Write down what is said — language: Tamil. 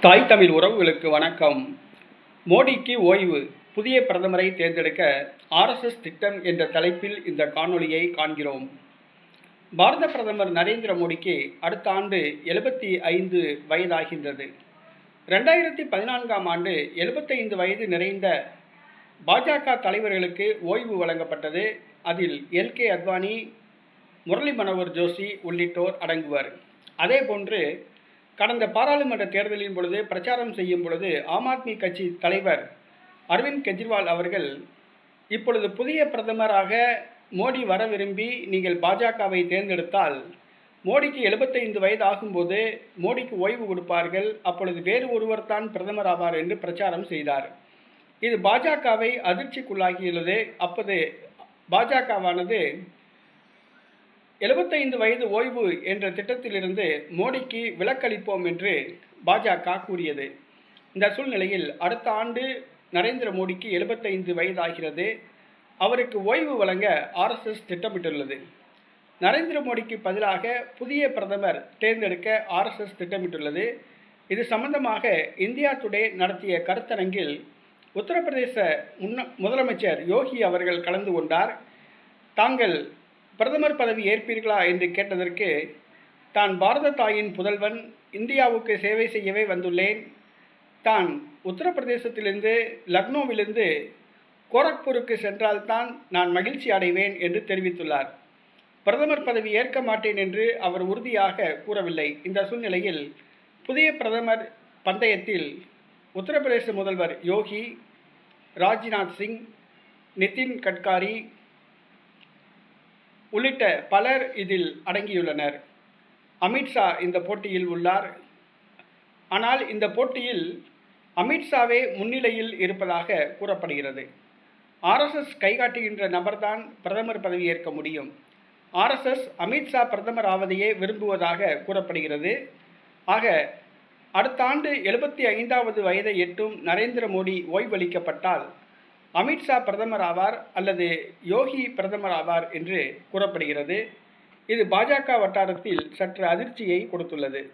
தாய் தமிழ் உறவுகளுக்கு வணக்கம். மோடிக்கு ஓய்வு. புதிய பிரதமரை தேர்ந்தெடுக்க ஆர்எஸ்எஸ் திட்டம் என்ற தலைப்பில் இந்த காணொளியை காண்கிறோம். பாரத பிரதமர் நரேந்திர மோடிக்கு அடுத்த ஆண்டு எழுபத்தி ஐந்து வயதாகின்றது. ரெண்டாயிரத்தி பதினான்காம் ஆண்டு எழுபத்தைந்து வயது நிறைந்த பாஜக தலைவர்களுக்கு ஓய்வு வழங்கப்பட்டது. அதில் எல்கே அத்வானி முரளி மனோகர் ஜோஷி உள்ளிட்டோர் அடங்குவர். அதேபோன்று கடந்த பாராளுமன்ற தேர்தலின் பொழுது பிரச்சாரம் செய்யும் பொழுது ஆம் ஆத்மி கட்சி தலைவர் அரவிந்த் கெஜ்ரிவால் அவர்கள் இப்பொழுது புதிய பிரதமராக மோடி வர விரும்பி நீங்கள் பாஜகவை தேர்ந்தெடுத்தால் மோடிக்கு எழுபத்தைந்து வயது ஆகும்போது மோடிக்கு ஓய்வு கொடுப்பார்கள். அப்பொழுது வேறு ஒருவர் தான் பிரதமர் ஆவார் என்று பிரச்சாரம் செய்தார். இது பாஜகவை அதிர்ச்சிக்குள்ளாகியுள்ளது அப்போது பாஜகவானது எழுபத்தைந்து வயது ஓய்வு என்ற திட்டத்திலிருந்து மோடிக்கு விலக்களிப்போம் என்று பாஜக கூறியது. இந்த சூழ்நிலையில் அடுத்த ஆண்டு நரேந்திர மோடிக்கு எழுபத்தைந்து வயதாகிறது. அவருக்கு ஓய்வு வழங்க ஆர்எஸ்எஸ் திட்டமிட்டுள்ளது. நரேந்திர மோடிக்கு பதிலாக புதிய பிரதமர் தேர்ந்தெடுக்க ஆர்எஸ்எஸ் திட்டமிட்டுள்ளது. இது சம்பந்தமாக இந்தியா டுடே நடத்திய கருத்தரங்கில் உத்தரப்பிரதேச முன்ன முதலமைச்சர் யோகி அவர்கள் கலந்து கொண்டார். தாங்கள் பிரதமர் பதவி ஏற்பீர்களா என்று கேட்டதற்கு தான் பாரத தாயின் புதல்வன் இந்தியாவுக்கு சேவை செய்யவே வந்துள்ளேன். தான் உத்தரப்பிரதேசத்திலிருந்து லக்னோவிலிருந்து கோரக்பூருக்கு சென்றால்தான் நான் மகிழ்ச்சி அடைவேன் என்று தெரிவித்துள்ளார். பிரதமர் பதவி ஏற்க மாட்டேன் என்று அவர் உறுதியாக கூறவில்லை. இந்த சூழ்நிலையில் புதிய பிரதமர் பந்தயத்தில் உத்தரப்பிரதேச முதல்வர் யோகி ராஜ்நாத் சிங் நிதின் கட்காரி உள்ளிட்ட பலர் இதில் அடங்கியுள்ளனர். அமித்ஷா இந்த போட்டியில் உள்ளார். ஆனால் இந்த போட்டியில் அமித்ஷாவே முன்னிலையில் இருப்பதாக கூறப்படுகிறது. ஆர்எஸ்எஸ் கைகாட்டுகின்ற நபர்தான் பிரதமர் பதவி ஏற்க முடியும் ஆர்எஸ்எஸ் அமித்ஷா பிரதமர் ஆவதையே விரும்புவதாக கூறப்படுகிறது. ஆக அடுத்த ஆண்டு எழுபத்தி ஐந்தாவது வயதை எட்டும் நரேந்திர மோடி ஓய்வளிக்கப்பட்டால் அமித்ஷா பிரதமர் ஆவார் அல்லது யோகி பிரதமர் ஆவார் என்று கூறப்படுகிறது. இது பாஜக வட்டாரத்தில் சற்று அதிர்ச்சியை கொடுத்துள்ளது.